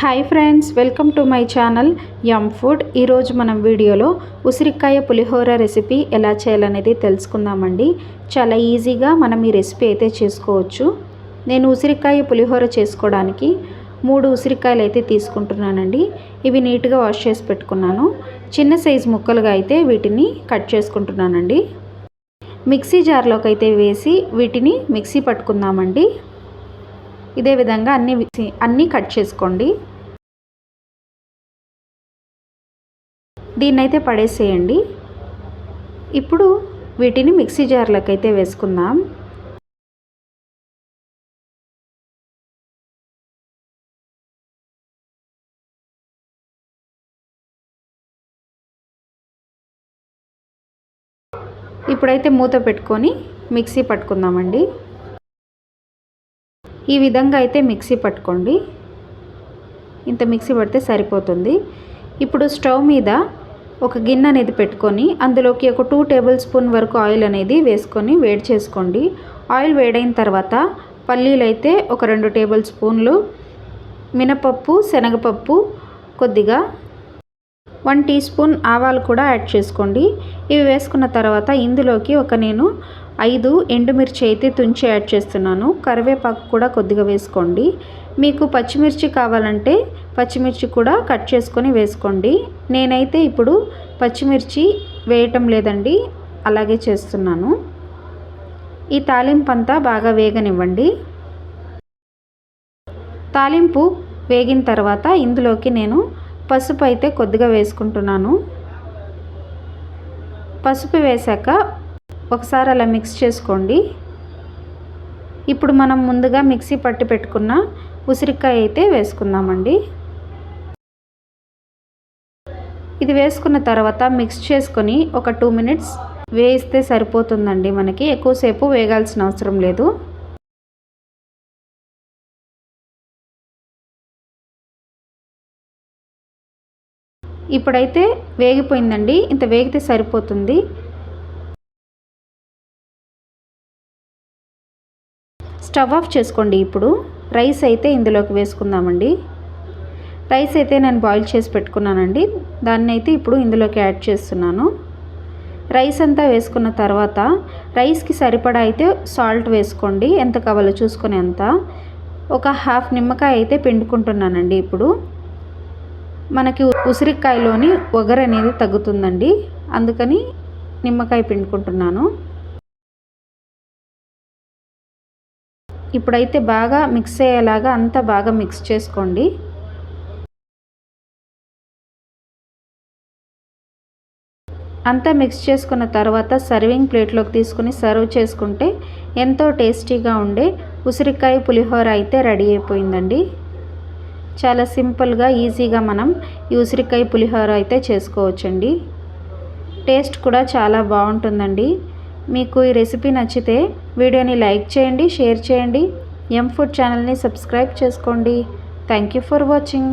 Hi friends welcome to my channel yum food ఈరోజు మనం వీడియోలో ఉసిరికాయ పులిహోర రెసిపీ ఎలా చేయాలనేది తెలుసుకుందామండి. చాలా ఈజీగా మనం ఈ రెసిపీ అయితే చేసుకోవచ్చు. నేను ఉసిరికాయ పులిహోర చేసుకోవడానికి మూడు ఉసిరికాయలు అయితే తీసుకుంటున్నానండి. ఇవి నీట్గా వాష్ చేసి పెట్టుకున్నాను. చిన్న సైజు ముక్కలుగా అయితే వీటిని కట్ చేసుకుంటున్నానండి. మిక్సీ జార్లోకి అయితే వేసి వీటిని మిక్సీ పట్టుకుందామండి. ఇదే విధంగా అన్ని అన్నీ కట్ చేసుకోండి. దీన్నైతే పడేసేయండి. ఇప్పుడు వీటిని మిక్సీ జార్లకైతే అయితే వేసుకుందాం. ఇప్పుడైతే మూత పెట్టుకొని మిక్సీ పట్టుకుందామండి. ఈ విధంగా అయితే మిక్సీ పట్టుకోండి. ఇంత మిక్సీ పడితే సరిపోతుంది. ఇప్పుడు స్టవ్ మీద ఒక గిన్నె అనేది పెట్టుకొని అందులోకి ఒక టూ టేబుల్ స్పూన్ వరకు ఆయిల్ అనేది వేసుకొని వేడి చేసుకోండి. ఆయిల్ వేడైన తర్వాత పల్లీలు అయితే ఒక రెండు టేబుల్ స్పూన్లు మినపప్పు శనగపప్పు కొద్దిగా వన్ టీ స్పూన్ ఆవాలు కూడా యాడ్ చేసుకోండి. ఇవి వేసుకున్న తర్వాత ఇందులోకి ఒక నేను ఐదు ఎండుమిర్చి అయితే తుంచి యాడ్ చేస్తున్నాను. కరివేపాకు కూడా కొద్దిగా వేసుకోండి. మీకు పచ్చిమిర్చి కావాలంటే పచ్చిమిర్చి కూడా కట్ చేసుకొని వేసుకోండి. నేనైతే ఇప్పుడు పచ్చిమిర్చి వేయటం లేదండి అలాగే చేస్తున్నాను. ఈ తాలింపు అంతా బాగా వేగనివ్వండి. తాలింపు వేగిన తర్వాత ఇందులోకి నేను పసుపు అయితే కొద్దిగా వేసుకుంటున్నాను. పసుపు వేశాక ఒకసారి అలా మిక్స్ చేసుకోండి. ఇప్పుడు మనం ముందుగా మిక్సీ పట్టి పెట్టుకున్న ఉసిరికాయ అయితే వేసుకుందామండి. ఇది వేసుకున్న తర్వాత మిక్స్ చేసుకొని ఒక టూ మినిట్స్ వేయిస్తే సరిపోతుందండి మనకి. ఎక్కువసేపు వేగాల్సిన అవసరం లేదు. ఇప్పుడైతే వేగిపోయిందండి. ఇంత వేగితే సరిపోతుంది. స్టవ్ ఆఫ్ చేసుకోండి ఇప్పుడు. రైస్ అయితే ఇందులోకి వేసుకుందామండి. రైస్ అయితే నేను బాయిల్ చేసి పెట్టుకున్నానండి. దాన్ని అయితే ఇప్పుడు ఇందులోకి యాడ్ చేస్తున్నాను. రైస్ అంతా వేసుకున్న తర్వాత రైస్కి సరిపడా అయితే సాల్ట్ వేసుకోండి. ఎంత కావాలో చూసుకొని అంత. ఒక హాఫ్ నిమ్మకాయ అయితే పిండుకుంటున్నానండి ఇప్పుడు. మనకి ఉసిరికాయలోని ఒగరు అనేది తగ్గుతుందండి. అందుకని నిమ్మకాయ పిండుకుంటున్నాను. ఇప్పుడైతే బాగా మిక్స్ అయ్యేలాగా అంతా బాగా మిక్స్ చేసుకోండి. అంతా మిక్స్ చేసుకున్న తర్వాత సర్వింగ్ ప్లేట్లోకి తీసుకుని సర్వ్ చేసుకుంటే ఎంతో టేస్టీగా ఉండే ఉసిరికాయ పులిహోర అయితే రెడీ అయిపోయిందండి. చాలా సింపుల్గా ఈజీగా మనం ఈ ఉసిరికాయ పులిహోర అయితే చేసుకోవచ్చండి. టేస్ట్ కూడా చాలా బాగుంటుందండి. మీకు ఈ రెసిపీ నచ్చితే వీడియోని లైక్ చేయండి షేర్ చేయండి. ఎం ఫుడ్ ఛానల్ని సబ్స్క్రైబ్ చేసుకోండి. Thank you for watching